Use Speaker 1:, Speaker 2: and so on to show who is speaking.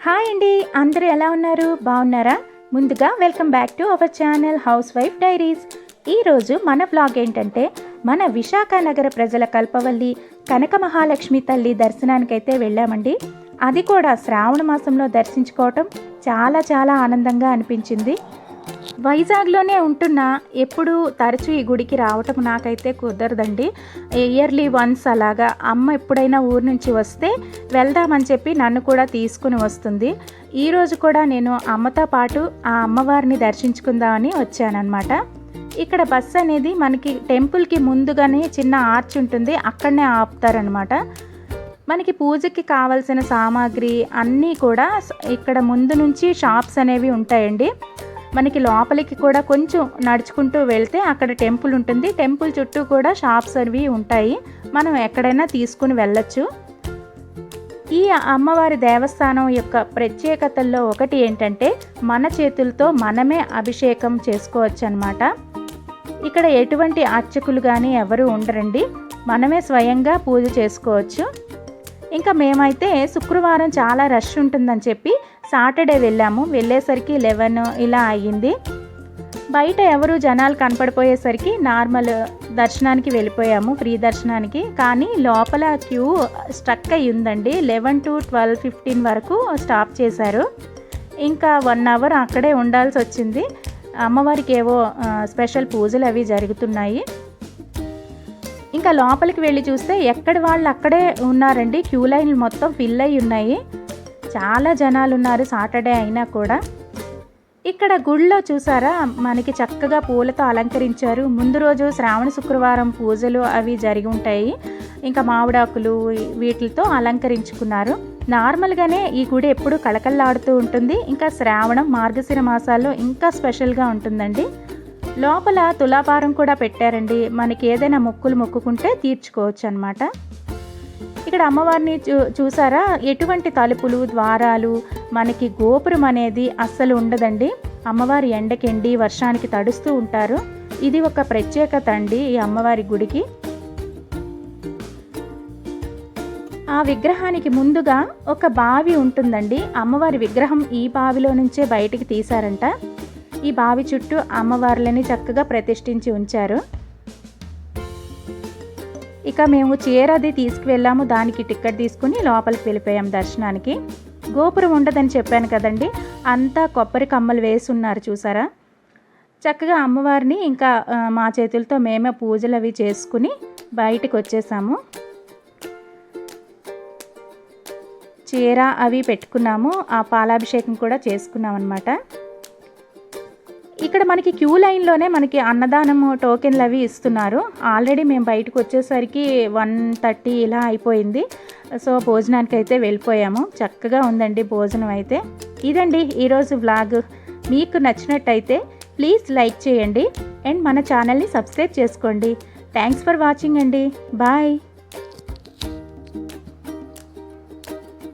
Speaker 1: Hi అండి అందరూ ఎలా ఉన్నారు? బాగున్నారా? ముందుగా welcome back to our channel house wife diaries ఈరోజు మన బ్లాగ్ ఏంటంటే మన విశాఖ నగర ప్రజల కల్పవల్లి కనక మహాలక్ష్మి తల్లి దర్శనానికైతే వెళ్ళామండి. అది కూడా శ్రావణ మాసంలో దర్శించుకోవటం చాలా చాలా ఆనందంగా అనిపించింది. వైజాగ్లోనే ఉంటున్నా. ఎప్పుడు తరచూ ఈ గుడికి రావటం నాకైతే కుదరదండి. ఇయర్లీ వన్స్ అలాగా అమ్మ ఎప్పుడైనా ఊరు నుంచి వస్తే వెళ్దామని చెప్పి నన్ను కూడా తీసుకుని వస్తుంది. ఈరోజు కూడా నేను అమ్మతో పాటు ఆ అమ్మవారిని దర్శించుకుందామని వచ్చానన్నమాట. ఇక్కడ బస్సు అనేది మనకి టెంపుల్కి ముందుగానే చిన్న ఆర్చ్ ఉంటుంది. అక్కడనే ఆపుతారనమాట మనకి పూజకి కావాల్సిన సామాగ్రి అన్నీ కూడా ఇక్కడ ముందు నుంచి షాప్స్ అనేవి ఉంటాయండి. మనకి లోపలికి కూడా కొంచెం నడుచుకుంటూ వెళ్తే అక్కడ టెంపుల్ ఉంటుంది. టెంపుల్ చుట్టూ కూడా షాప్స్ అవి ఉంటాయి. మనం ఎక్కడైనా తీసుకుని వెళ్ళొచ్చు. ఈ అమ్మవారి దేవస్థానం యొక్క ప్రత్యేకతల్లో ఒకటి ఏంటంటే మన చేతులతో మనమే అభిషేకం చేసుకోవచ్చు అనమాట ఇక్కడ ఎటువంటి అర్చకులు కానీ ఎవరు ఉండరండి. మనమే స్వయంగా పూజ చేసుకోవచ్చు. ఇంకా మేమైతే శుక్రవారం చాలా రష్ ఉంటుందని చెప్పి సాటర్డే వెళ్ళాము. వెళ్ళేసరికి లెవెన్ ఇలా అయ్యింది. బయట ఎవరు జనాలు కనపడిపోయేసరికి నార్మల్ దర్శనానికి వెళ్ళిపోయాము ఫ్రీ దర్శనానికి. కానీ లోపల క్యూ స్ట్రక్ అయ్యి ఉందండి లెవెన్ టు ట్వెల్వ్ ఫిఫ్టీన్ వరకు స్టాప్ చేశారు. ఇంకా వన్ అవర్ అక్కడే ఉండాల్సి వచ్చింది. అమ్మవారికి ఏవో స్పెషల్ పూజలు అవి జరుగుతున్నాయి. ఇంకా లోపలికి వెళ్ళి చూస్తే ఎక్కడ వాళ్ళు అక్కడే ఉన్నారండి. క్యూ లైన్లు మొత్తం ఫిల్ అయి ఉన్నాయి. చాలా జనాలు ఉన్నారు సాటర్డే అయినా కూడా. ఇక్కడ గుళ్ళో చూసారా? మనకి చక్కగా పూలతో అలంకరించారు. ముందు రోజు శ్రావణ శుక్రవారం పూజలు అవి జరిగి ఉంటాయి. ఇంకా మామిడాకులు వీటితో అలంకరించుకున్నారు. నార్మల్గానే ఈ గుడి ఎప్పుడు కళకళలాడుతూ ఉంటుంది. ఇంకా శ్రావణం మార్గశిర మాసాల్లో ఇంకా స్పెషల్గా ఉంటుందండి. లోపల తులాభారం కూడా పెట్టారండి. మనకి ఏదైనా మొక్కులు మొక్కుకుంటే తీర్చుకోవచ్చు అనమాట ఇక్కడ అమ్మవారిని చూ చూసారా? ఎటువంటి తలుపులు ద్వారాలు మనకి గోపురం అనేది అస్సలు ఉండదండి. అమ్మవారి ఎండకెండి వర్షానికి తడుస్తూ ఉంటారు. ఇది ఒక ప్రత్యేకత అండి ఈ అమ్మవారి గుడికి. ఆ విగ్రహానికి ముందుగా ఒక బావి ఉంటుందండి. అమ్మవారి విగ్రహం ఈ బావిలో నుంచే బయటికి తీశారంట. ఈ బావి చుట్టూ అమ్మవార్లని చక్కగా ప్రతిష్ఠించి ఉంచారు. ఇక మేము చీర అది తీసుకువెళ్ళాము దానికి టికెట్ తీసుకుని లోపలికి వెళ్ళిపోయాం దర్శనానికి. గోపురం ఉండదని చెప్పాను కదండి అంతా కొబ్బరి కమ్మలు వేసి ఉన్నారు చూసారా? చక్కగా అమ్మవారిని ఇంకా మా చేతులతో మేమే పూజలు అవి చేసుకుని బయటికి వచ్చేసాము. చీర అవి పెట్టుకున్నాము ఆ పాలాభిషేకం కూడా చేసుకున్నాం అనమాట ఇక్కడ మనకి క్యూ లైన్లోనే మనకి అన్నదానం టోకెన్లు అవి ఇస్తున్నారు. ఆల్రెడీ మేము బయటకు వచ్చేసరికి వన్ థర్టీ ఇలా అయిపోయింది. సో భోజనానికి అయితే వెళ్ళిపోయాము. చక్కగా ఉందండి భోజనం అయితే. ఇదండి ఈరోజు వ్లాగ్. మీకు నచ్చినట్టయితే ప్లీజ్ లైక్ చేయండి. అండ్ మన ఛానల్ని సబ్స్క్రైబ్ చేసుకోండి. థ్యాంక్స్ ఫర్ వాచింగ్ అండి. బాయ్.